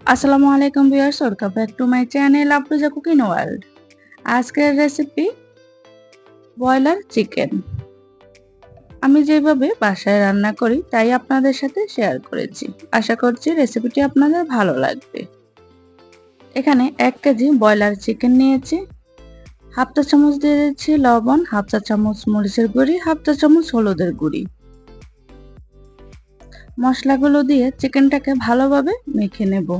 আসসালামু আলাইকুম viewers, welcome back to my channel Afroza cooking world. আজকের রেসিপি ব্রয়লার চিকেন। আমি যেভাবে বাসায় রান্না করি, তাই আপনাদের সাথে শেয়ার করেছি। আশা করছি রেসিপিটি আপনাদের ভালো লাগবে। এখানে এক কেজি ব্রয়লার চিকেন নিয়েছি। হাফ চা চামচ দিয়ে দিচ্ছি লবণ, হাফ চা চামচ মরিচের গুঁড়ি, হাফ চা চামচ হলুদের গুঁড়ি। মশলাগুলো দিয়ে চিকেনটাকে ভালোভাবে মেখে নেব।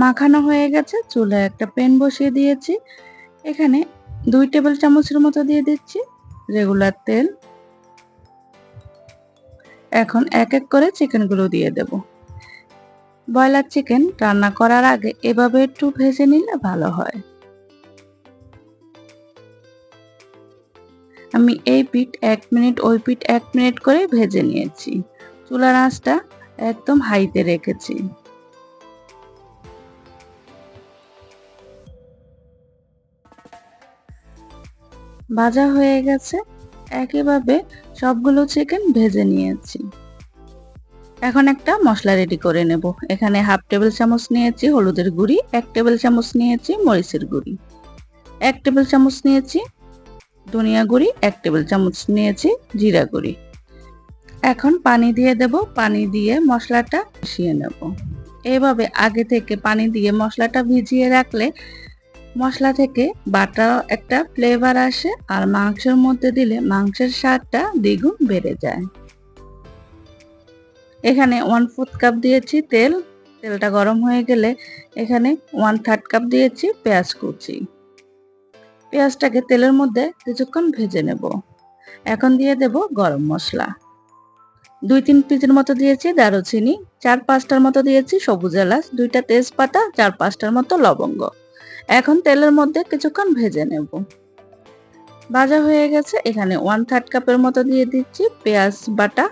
মাখানো হয়ে গেছে, চুলায় একটা প্যান বসিয়ে দিয়েছি। এখানে দুই টেবিল চামচের মতো দিয়ে দিচ্ছি রেগুলার তেল। এখন এক এক করে চিকেনগুলো দিয়ে দেব। ব্রয়লার চিকেন রান্না করার আগে এভাবে একটু ভেজে নিলে ভালো হয়। আমি এই পিঠ এক মিনিট, ওই পিঠ এক মিনিট করে ভেজে নিয়েছি। চুলার আঁচটা একদম হাইতে রেখেছি। ভাজা হয়ে গেছে। একইভাবে সবগুলো চিকেন ভেজে নিয়েছি। এখন একটা মশলা রেডি করে নেব। এখানে হাফ টেবিল চামচ নিয়েছি হলুদের গুঁড়ি, এক টেবিল চামচ নিয়েছি মরিচের গুঁড়ি। এক টেবিল চামচ নিয়েছি ধনিয়া গুঁড়ি, এক টেবিল চামচ নিয়েছি জিরা গুঁড়ি। এখন পানি দিয়ে দেব। পানি দিয়ে মশলাটা মিশিয়ে নেব। এইভাবে আগে থেকে পানি দিয়ে মশলাটা ভিজিয়ে রাখলে মশলা থেকে বাটা একটা ফ্লেভার আসে আর মাংসের মধ্যে দিলে মাংসের স্বাদটা দ্বিগুণ বেড়ে যায়। এখানে ওয়ান ফোর্থ কাপ দিয়েছি তেল। তেলটা গরম হয়ে গেলে এখানে ওয়ান থার্ড কাপ দিয়েছি পেঁয়াজ কুচি। পেঁয়াজটাকে তেলের মধ্যে কিছুক্ষণ ভেজে নেব। এখন দিয়ে দেব গরম মশলা। দুই তিন পিসের মতো দিয়েছি দারুচিনি, চার পাঁচটার মতো দিয়েছি সবুজ এলাচ, দুইটা তেজপাতা, চার পাঁচটার মতো লবঙ্গ। এখন তেলের মধ্যে কিছুক্ষণ ভেজে নেব। ভাজা হয়ে গেছে, এখানে ওয়ান থার্ড কাপের মতো দিয়ে দিচ্ছি পেঁয়াজ বাটা।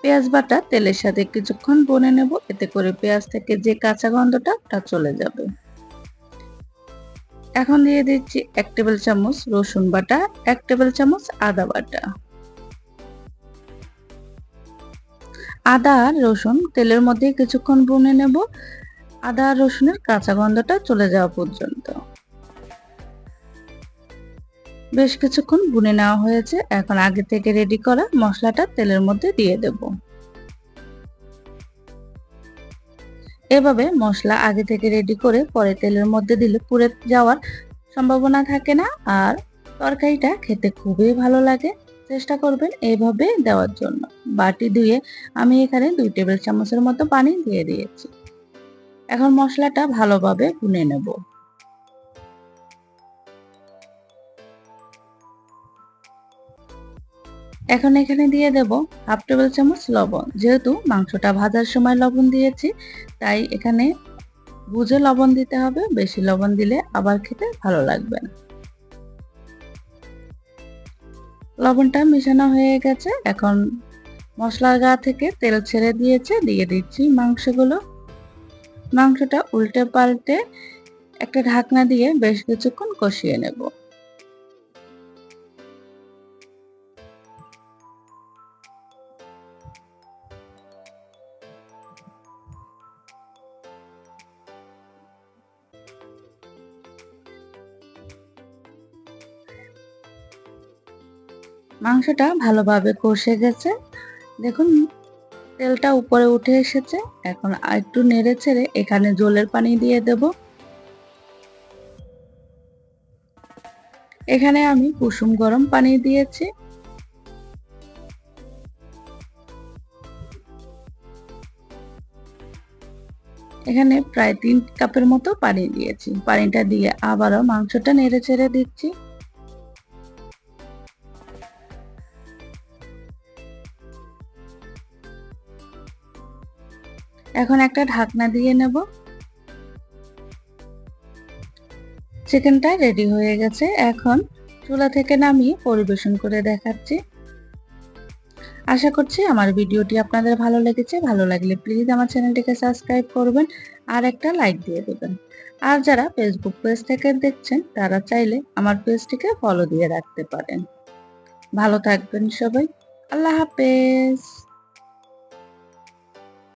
পেঁয়াজ বাটা তেলের সাথে কিছুক্ষণ বনে নেব, এতে করে পেঁয়াজ থেকে যে কাঁচা গন্ধটা তা চলে যাবে। এখন দিয়ে দিচ্ছি এক টেবিল চামচ রসুন বাটা, এক টেবিল চামচ আদা বাটা। আদা আর রসুন তেলের মধ্যে কিছুক্ষণ ভুনে নেব। আদা আর রসুনের কাঁচা গন্ধটা চলে যাওয়া পর্যন্ত। বেশ কিছুক্ষণ বুনে নেওয়া হয়েছে। এখন আগে থেকে রেডি করা মশলাটা তেলের মধ্যে দিয়ে দেব। এভাবে মশলা আগে থেকে রেডি করে পরে তেলের মধ্যে দিলে পুড়ে যাওয়ার সম্ভাবনা থাকে না, আর তরকারিটা খেতে খুবই ভালো লাগে। চেষ্টা করবেন এইভাবে দেওয়ার জন্য। বাটি ধুয়ে আমি এখানে দুই টেবিল চামচের মতো পানি দিয়ে দিয়েছি। এখন মশলাটা ভালোভাবে গুনে নেব। এখন এখানে দিয়ে দেব হাফ টেবিল চামচ লবণ। যেহেতু মাংসটা ভাজার সময় লবণ দিয়েছি, তাই এখানে বুঝে লবণ দিতে হবে, বেশি লবণ দিলে আবার খেতে ভালো লাগবে না। লবণটা মেশানো হয়ে গেছে। এখন মশলার গা থেকে তেল ছেড়ে দিয়েছে, দিয়ে দিচ্ছি মাংসগুলো। মাংসটা উল্টে পাল্টে একটা ঢাকনা দিয়ে বেশ কিছুক্ষণ কষিয়ে নেব। মাংসটা ভালোভাবে কষে গেছে। দেখুন, তেলটা উপরে উঠে এসেছে। এখন একটু নেড়ে ছেড়ে এখানে জলের পানি দিয়ে দেব। এখানে আমি কুসুম গরম পানি দিয়েছি। এখানে প্রায় তিন কাপের মতো পানি দিয়েছি। পানিটা দিয়ে আবারও মাংসটা নেড়ে ছেড়ে দিচ্ছি। এখন একটা ঢাকনা দিয়ে নেব। চিকেনটা রেডি হয়ে গেছে। এখন চুলা থেকে নামিয়ে পরিবেশন করে দেখাচ্ছি। আশা করছি আমার ভিডিওটি আপনাদের ভালো লেগেছে। ভালো লাগলে প্লিজ আমার চ্যানেলটিকে সাবস্ক্রাইব করবেন আর একটা লাইক দিয়ে দেবেন। আর যারা ফেসবুক পেজ থেকে দেখছেন, তারা চাইলে আমার পেজটিকে ফলো দিয়ে রাখতে পারেন। ভালো থাকবেন সবাই। আল্লাহ হাফেজ।